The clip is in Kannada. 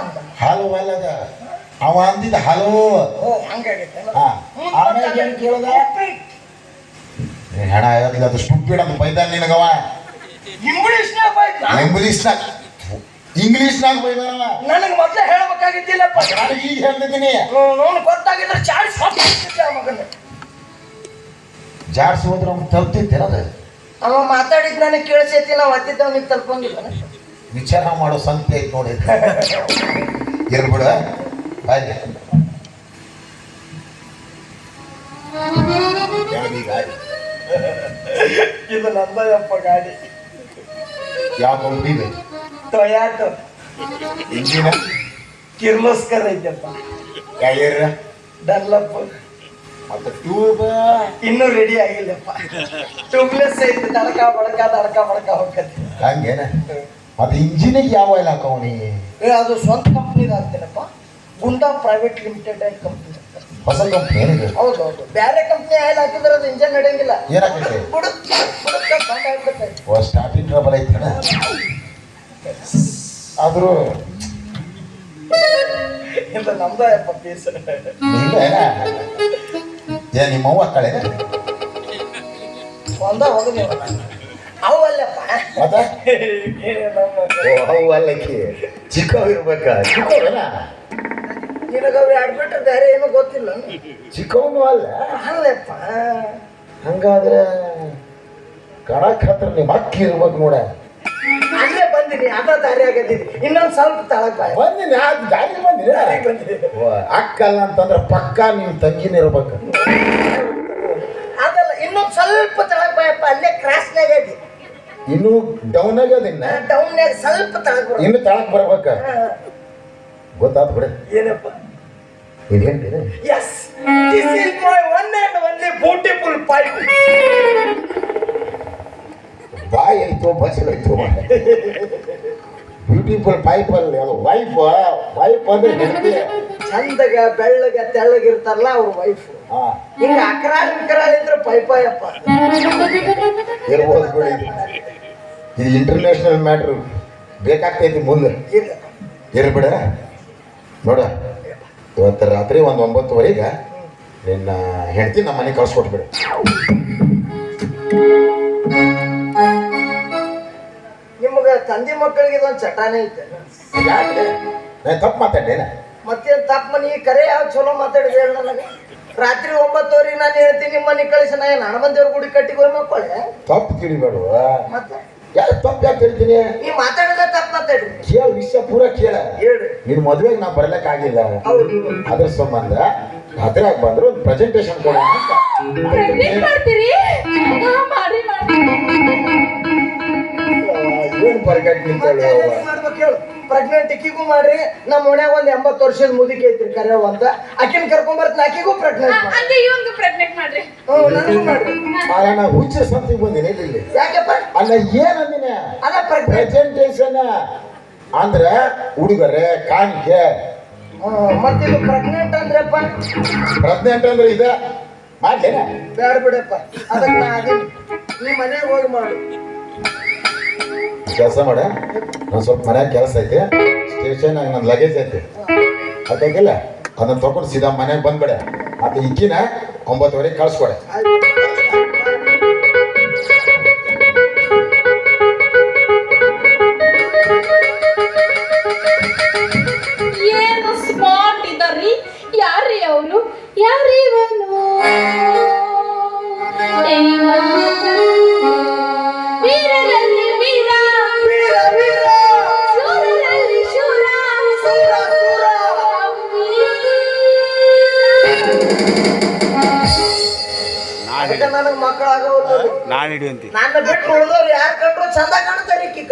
ಅಂತ ಹಲವು ಅಲ್ಲದ? ಅವ ಅಂದಿದ್ದ ಹಲವು. ಓ ಹಂಗಾಗೈತೆ. ಆಮೇಲೆ ಏನ್ ಕೇಳ್ದ? ಹಣ ಇರಲಿಲ್ಲ ಅದು ಸ್ಟುಪಿಡ್ ಅಂತ ಬೈದಾನ ನಿನಗವ. ಇಂಗ್ಲಿಷ್ನಾಗ ಬೈದ್ನ ಇಂಗ್ಲೀಷ್ನಾಗ ಇಂಗ್ಲೀಷ್ನಾಗ ಬೈದಾನವ. ನನಗೆ ಮೊದಲೇ ಹೇಳಬೇಕಾಗಿದ್ದಿಲ್ಲಪ್ಪ. ನಾನು ಈಗ ಹೇಳ್ತಿದ್ದೀನಿ. ನೋನು ಗೊತ್ತಾಗಿದ್ರೆ ಚಾರ್ಜ್ ಹಾಕ್ತಿದ್ದೆ ಆ ಮಗನ. ಜಾಡ್ಸಿ ಹೋದ್ರೆ ಅವ್ನು ತಲುಪ್ತಿತ್ತೇನದ ಅವ ಮಾತಾಡಿದ್ ನನಗೆ ಕೇಳಿಸೈತಿ ನಾವು ಹತ್ತಿದ್ದ ತಲುಪಂಗಿಲ್ಲ ತಲ್ಪಂಗಿಲ್ಲ ವಿಚಾರ ಮಾಡೋ ಸಂಖ್ಯೆ ಐತೆ ನೋಡಿ. ಇರ್ಬಿಡ ಗಾಡಿ? ಇದು ನಂದಯಪ್ಪ ಗಾಡಿ. ಯಾವ ಕಂಪ್ನಿ ಇದೆ ಟೊಯಾಟೊ ಇಂಜಿನ ಕಿರ್ಲೋಸ್ಕರ್ ಐತಪ್ಪ. ಟೈರ್ ಡನ್ಲಪ್ ಮತ್ತೆ ಟ್ಯೂಬ್? ಇನ್ನೂ ರೆಡಿ ಆಗಿಲ್ಲಪ್ಪ. ಟ್ಯೂಬ್ಲೆಸ್ ಐತೆ ತಡಕ ಬಡಕ ತಡಕ ಬಡಕ ಹೋಗತ್ತೆ ಹಂಗೇನ? ಮತ್ತೆ ಇಂಜಿನಿಗೆ ಯಾವ ಇಲಾಖೆ ಏ ಅದು ಸ್ವಂತ ಕಂಪ್ನಿದ ಆಗ್ತೇನಪ್ಪ ಗುಂಡಾ ಪ್ರೈವೇಟ್ ಲಿಮಿಟೆಡ್ ಕಂಪ್ನಿ ಹೊಸ ಕಂಪ್ನಿ ಏನಿದೆ? ಹೌದು ಹೌದು ಬೇರೆ ಕಂಪ್ನಿ ಆಯಿಲ್ ಹಾಕಿದ್ರೆ ಅದು ಇಂಜನ್ ನಡೆಯಂಗಿಲ್ಲ. ಏನಾಗುತ್ತೆ? ಬುಡುಕ್ ಬುಡುಕ್ ಬಂದ್ ಆಗ್ಬಿಡುತ್ತೆ. ಓ ಸ್ಟಾರ್ಟಿಂಗ್ ಟ್ರಬಲ್ ಐತೆ ಆದರೂ ಇಲ್ಲ ನಮ್ದಯಪ್ಪ ಪೀಸ್ ಏ ನಿಮ್ಮ ಅವ್ವ ಕಳೆ ಒಂದ ಹೋಗ ನೀವು ಅವು ಅಲ್ಲಪ್ಪ ಮತ್ತೆ? ಏ ನಮ್ಮ- ಓ ಅವು ಅಲ್ಲಕ್ಕಿ ಚಿಕ್ಕವ್ ಇರ್ಬೇಕ ಚಿಕ್ಕವೇನ ನಿನಗೆ ಅವು ಆಡ್ಬಿಟ್ರೆ ಬೇರೆ ಏನೂ ಗೊತ್ತಿಲ್ಲ ಚಿಕ್ಕವನು ಅಲ್ಲ. ಅಲ್ಲಪ್ಪ ಹಂಗಾದ್ರೆ ಕಣಕ್ ಹತ್ರ ನಿಮ್ಮ ಅಕ್ಕಿ ಇರ್ಬೇಕು ನೋಡ. ಅಲ್ಲೇ ಬಂದಿನಿ ಅದ ದಾರಿ ಆಗದಿನಿ ಇನ್ನೊಂದ್ ಸ್ವಲ್ಪ ತಳಕ ಬಾಯ್ ಬಂದಿನಿ ಆ ದಾರಿ ಬಂದಿನಿ. ದಾರಿಗೆ ಬಂದಿನಿ. ಓ, ಅಕ್ಕ ಅಲ್ಲ ಅಂತಂದ್ರೆ ಪಕ್ಕ ನಿಮ್ಮ ತಂಗಿನ ಇರ್ಬೇಕು. ಅದಲ್ಲ ಇನ್ನೊಂದು ಸ್ವಲ್ಪ ತಳಕ ಬಾಯಪ್ಪ ಅಲ್ಲೇ ಕ್ರಾಸ್ನಾಗ ಐತಿ ಇನ್ನು ಡೌನ್ ಆಗ್ಯದಿನ್ನ ಡೌನ್ಯಾಗ ಸ್ವಲ್ಪ ತಳಗ್ ಬರ ಇನ್ನು ತಳಕ್ ಬರ್ಬೇಕ? ಗೊತ್ತಾತ್ ಬಿಡ. ಏನಪ್ಪ? ಹೇಳ್ತೀನಿ yes this is my one and only beautiful pipe ಬಾಯಿ ಐತೋ ಬಸ್ಸಲ್ ಐತೋ ಬ್ಯೂಟಿಫುಲ್ ಪೈಪ್ ಅಲ್ಲಿ ಅದು ವೈಫ್ ವೈಫ್ ಅಂದ್ರೆ ಹೆಂಡತಿ. ಚಂದಗ ಬೆಳ್ಳಗ ತೆಳ್ಳಗಿರ್ತಾರಲ್ಲ ಅವ್ರ ವೈಫ್ ಹಿಂಗ ಅಕ್ರಾಲ್ ವಿಕ್ರಾಳ್ ಇದ್ರೆ ಪೈಪಾಯಪ್ಪ. ಇರ್ಬೋದು ಬಿಡಿ ಇದು. ಇಂಟರ್ನ್ಯಾಷನಲ್ ಮ್ಯಾಟ್ರ್ ಬೇಕಾಗ್ತೈತಿ ಮುಂದೆ. ಇರ್ಬಿಡ ನೋಡ ಇವತ್ತು ರಾತ್ರಿ ಒಂದು ಒಂಬತ್ತುವರೆಗೆ ನಿನ್ನ ಹೆಂಡತಿ ನಮ್ಮ ಮನೆಗೆ ಕಳ್ಸಿಕೊಟ್ಬಿಡು ನಿಮ್ಗೆ ತಂದೆ ಮಕ್ಕಳಿಗೆ ಇದೊಂದು ಚಟಾನೇ ಐತೆ. ಯಾಕೆ? ನಾನು ತಪ್ಪು ಮಾತಾಡೇನ ಮತ್ತೇನ್ ತಪ್ಪು ಮನೆ? ಕರೆ ಯಾವ ಚಲೋ ಮಾತಾಡಿದೆ ಹೇಳ ನನಗೆ? ರಾತ್ರಿ ಒಂಬತ್ತುವರೆಗೆ ನಾನು ಹೇಳ್ತೀನಿ ನಿಮ್ಮ ಮನೆ ಕಳಿಸಿ ನಾ ಏನು ಹಣಮಂದೇವ್ರ ಗುಡಿ ಕಟ್ಟಿಗೆ ಹೋಗಿ ಮಕ್ಕಳೆ? ತಪ್ಪು ತಿಳಿಬೇಡುವ ಮತ್ತೆ? ಹೇಳ್ತೀನಿ. ನೀ ಮಾತಾಡೋದ ಕೇಳ ವಿಷಯ ಪೂರ ಕೇಳ. ಹೇಳಿ. ನಿನ್ ಮದ್ವೆಗೆ ನಾ ಬರ್ಲಕ್ ಆಗಿಲ್ಲ ಅದ್ರ ಸಂಬಂಧ ಆಗಿ ಬಂದ್ರು ಒಂದು ಪ್ರೆಸೆಂಟೇಶನ್ ಕೊಡೋಣ ಅಂತ. ಪ್ರೆಗ್ನೆಂಟ್ ಮಾಡ್ತೀರಿ? ಹಾ, ಮಾಡಿ ಮಾಡಿ. ಏನು ಬರ್ಗಟ್ ನಿಂತಳು? ಮಾಡ್ಬೇಕು ಹೇಳು ಪ್ರೆಗ್ನೆಂಟ್ ಇಕ್ಕಿಗೂ ಮಾಡ್ರಿ ನಮ್ಮ ಮನ್ಯಾಗ ಒಂದ್ ಎಂಬತ್ತು ವರ್ಷದ ಮುದುಕಿ ಐತ್ರಿ ಕರೆಯವ ಅಂತ. ಆಕಿನ ಕರ್ಕೊಂಡ್ ಬರ್ತೀನಿ ಆಕಿಗೂ ಪ್ರೆಗ್ನೆಂಟ್ ನನಗೂ ನಾ ಹುಚ್ಚ ಸಂತಿಗೆ ಬಂದೀನಿ ಇಲ್ಲಿ ಯಾಕಪ್ಪ? ಅಲ್ಲ ಏನಂದಿನ ಅಲ್ಲ ಪ್ರೆಸೆಂಟೇಷನ್ ಅಂದ್ರೆ ಉಡುಗೊರೆ ಕಾಣಿಕೆ. ಮತ್ತೆ ಇದು ಪ್ರೆಗ್ನೆಂಟ್ ಅಂದ್ರಪ್ಪ? ಪ್ರೆಗ್ನೆಂಟ್ ಅಂದ್ರೆ ಇದೆ. ಮಾಡ್ಲೇನ. ಬೇಡ ಬಿಡಪ್ಪ. ಅದಕ್ಕೆ ನಾ ಅದೀನಿ ನೀ ಮನೆಗೆ ಹೋಗಿ ಮಾಡು. ಕೆಲಸ ಮಾಡ. ನಾನು ಸ್ವಲ್ಪ ಮನೆಯಾಗ ಕೆಲಸ ಐತೆ. ಸ್ಟೇಷನ್ ನನ್ನ ಲಗೇಜ್ ಐತೆ. ಅದಕ್ಕಿಲ್ಲ ಅದನ್ನ ತಗೊಂಡು ಸೀದಾ ಮನೆಗೆ ಬಂದ್ಬಿಡ. ಅದು ಇಕ್ಕಿನ ಒಂಬತ್ತುವರೆಗೆ ಕಳಿಸ್ಕೊಡೆ. ಏನು ಸ್ಮಾರ್ಟ್ ಇದಾರ್ರಿ? ಯಾರ್ರಿ ಅವರು ಯಾರ್ರಿ ಇವನು? ವೀರ ಶೂರ ಅದಕ್ಕೆ ನನಗೆ ಮಕ್ಕಳಾಗವಲ್ಲ ನಾನು ಹಿಡಿಯಂತಿ ನನ್ನ ಬಿಟ್ಟು ಉಳಿದವ್ರು ಯಾರು ಕಂಡ್ರು ಚಂದ ಕಾಣ್ತಾರೆ